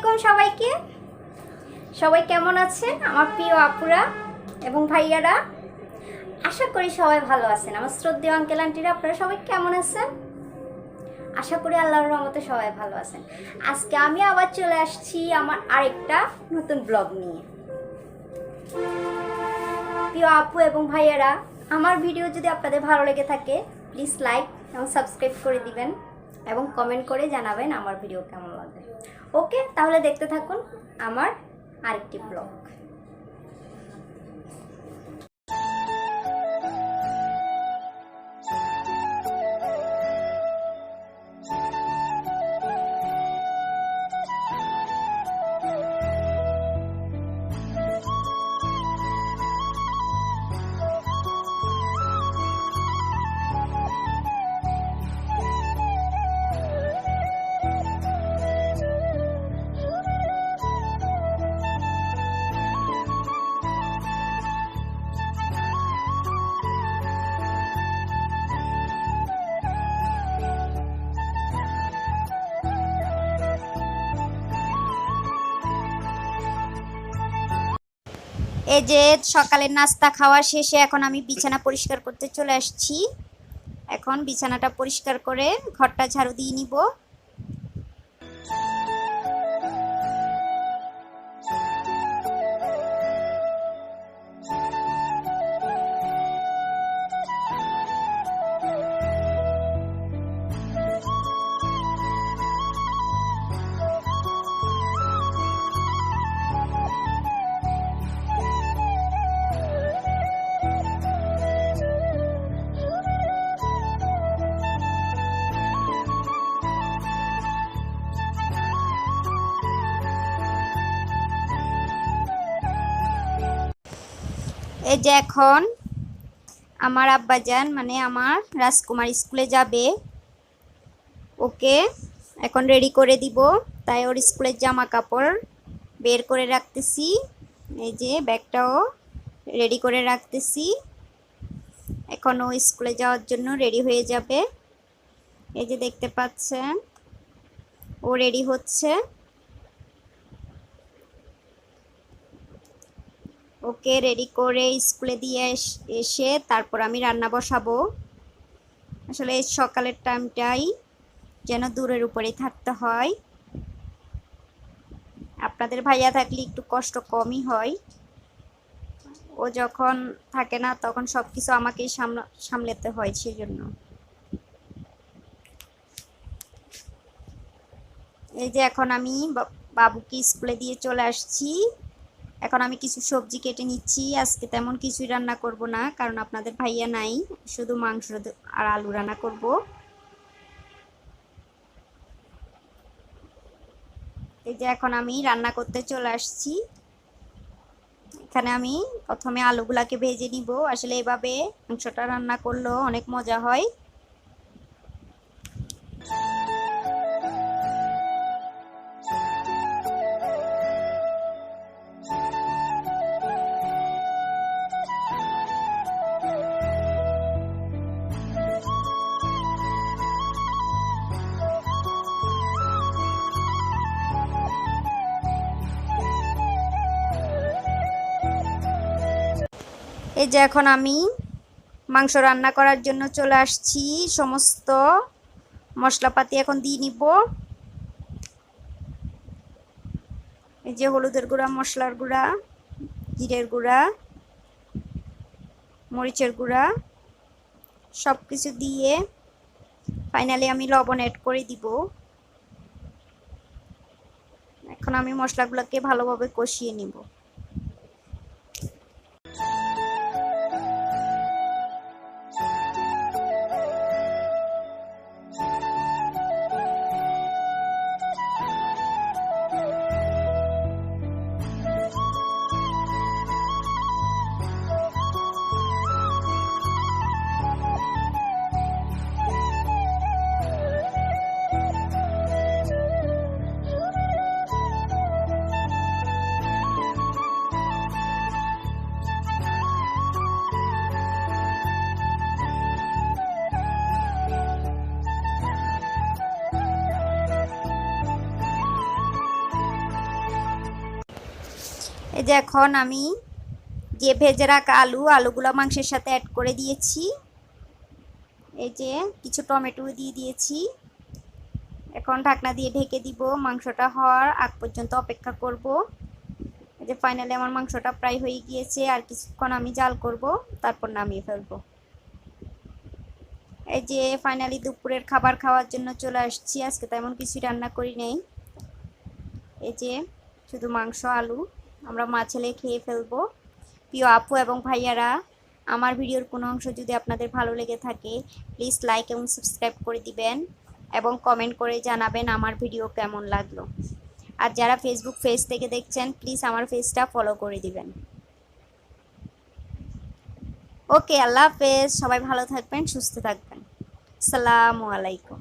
আলাইকুম সবাইকে। সবাই কেমন আছেন? আমার প্রিয় আপুরা এবং ভাইয়ারা, আশা করি সবাই ভালো আছেন। আমার শ্রদ্ধেয় আঙ্কেল আন্টিরা আপনারা সবাই কেমন আছেন? আশা করি আল্লাহর রহমতে সবাই ভালো আছেন। আজকে আমি আবার চলে আসছি আমার আরেকটা নতুন ব্লগ নিয়ে। প্রিয় আপু এবং ভাইয়ারা, আমার ভিডিও যদি আপনাদের ভালো লেগে থাকে প্লিজ লাইক এবং সাবস্ক্রাইব করে দিবেন। এবং কমেন্ট করে জানাবেন আমার ভিডিও কেমন লাগে ওকে তাহলে দেখতে থাকুন আমার আরেকটি ব্লগ এই যে সকালের নাস্তা খাওয়া শেষে এখন আমি বিছানা পরিষ্কার করতে চলে আসছি। এখন বিছানাটা পরিষ্কার করে ঘরটা ঝাড়ু দিয়ে নিব। এই যে এখন আমার আব্বাজান মানে আমার রাজকুমার স্কুলে যাবে। ওকে এখন রেডি করে দিব। তাই ওর স্কুলের জামা কাপড় বের করে রাখতেছি। এই যে ব্যাগটাও রেডি করে রাখতেছি। এখন ও স্কুলে যাওয়ার জন্য রেডি হয়ে যাবে। এই যে দেখতে পাচ্ছেন, ও রেডি হচ্ছে। ওকে রেডি করে স্কুলে দিয়ে এস- তারপর আমি রান্না বসাবো। আসলে এই সকালের টাইমটাই যেন দূরের উপরেই থাকতে হয়। আপনাদের ভাইয়া থাকলে একটু কষ্ট কমই হয়। ও যখন থাকে না তখন সব কিছু আমাকেই সামলা, সামলাতে হয় সেই জন্য এই যে এখন আমি বাবুকে স্কুলে দিয়ে চলে আসছি। এখন আমি কিছু সবজি কেটে নিচ্ছি, আজকে তেমন কিছুই রান্না করব না, কারণ আপনাদের ভাইয়া নাই, শুধু মাংস আর আলু রান্না করব। এই যে এখন আমি রান্না করতে চলে আসছি। এখানে আমি প্রথমে আলুগুলাকে ভেজে নিব। আসলে এভাবে মাংসটা রান্না করলেও অনেক মজা হয়। এই যে এখন আমি মাংস রান্না করার জন্য চলে আসছি। সমস্ত মশলাপাতি এখন দিয়ে নিব। এই যে হলুদের গুঁড়া, মশলার গুঁড়া, জিরের গুঁড়া, মরিচের গুঁড়া সব কিছু দিয়ে ফাইনালি আমি লবণ অ্যাড করে দিব। এখন আমি মশলাগুলোকে ভালোভাবে কষিয়ে নিব। এই যে এখন আমি যে ভেজে রাখা আলু, আলুগুলো মাংসের সাথে অ্যাড করে দিয়েছি। এই যে কিছু টমেটো দিয়ে দিয়েছি। এখন ঢাকনা দিয়ে ঢেকে দিব। মাংসটা হওয়ার আগ পর্যন্ত অপেক্ষা করব। এই যে ফাইনালি আমার মাংসটা প্রায় হয়ে গিয়েছে। আর কিছুক্ষণ আমি জাল করব, তারপর নামিয়ে ফেলব। এই যে ফাইনালি দুপুরের খাবার খাওয়ার জন্য চলে আসছি। আজকে তেমন কিছু রান্না করি নেই। এই যে শুধু মাংস, আলু। আমরা মা ছেলে খেয়ে ফেলব। প্রিয় আপু এবং ভাইয়ারা, আমার ভিডিওর কোনো অংশ যদি আপনাদের ভালো লেগে থাকে প্লিজ লাইক এবং সাবস্ক্রাইব করে দিবেন এবং কমেন্ট করে জানাবেন আমার ভিডিও কেমন লাগল। আর যারা ফেসবুক পেজ থেকে দেখছেন প্লিজ আমার পেজটা ফলো করে দিবেন। ওকে আল্লাহ হাফেজ। সবাই ভালো থাকবেন, সুস্থ থাকবেন। সালামু আলাইকুম।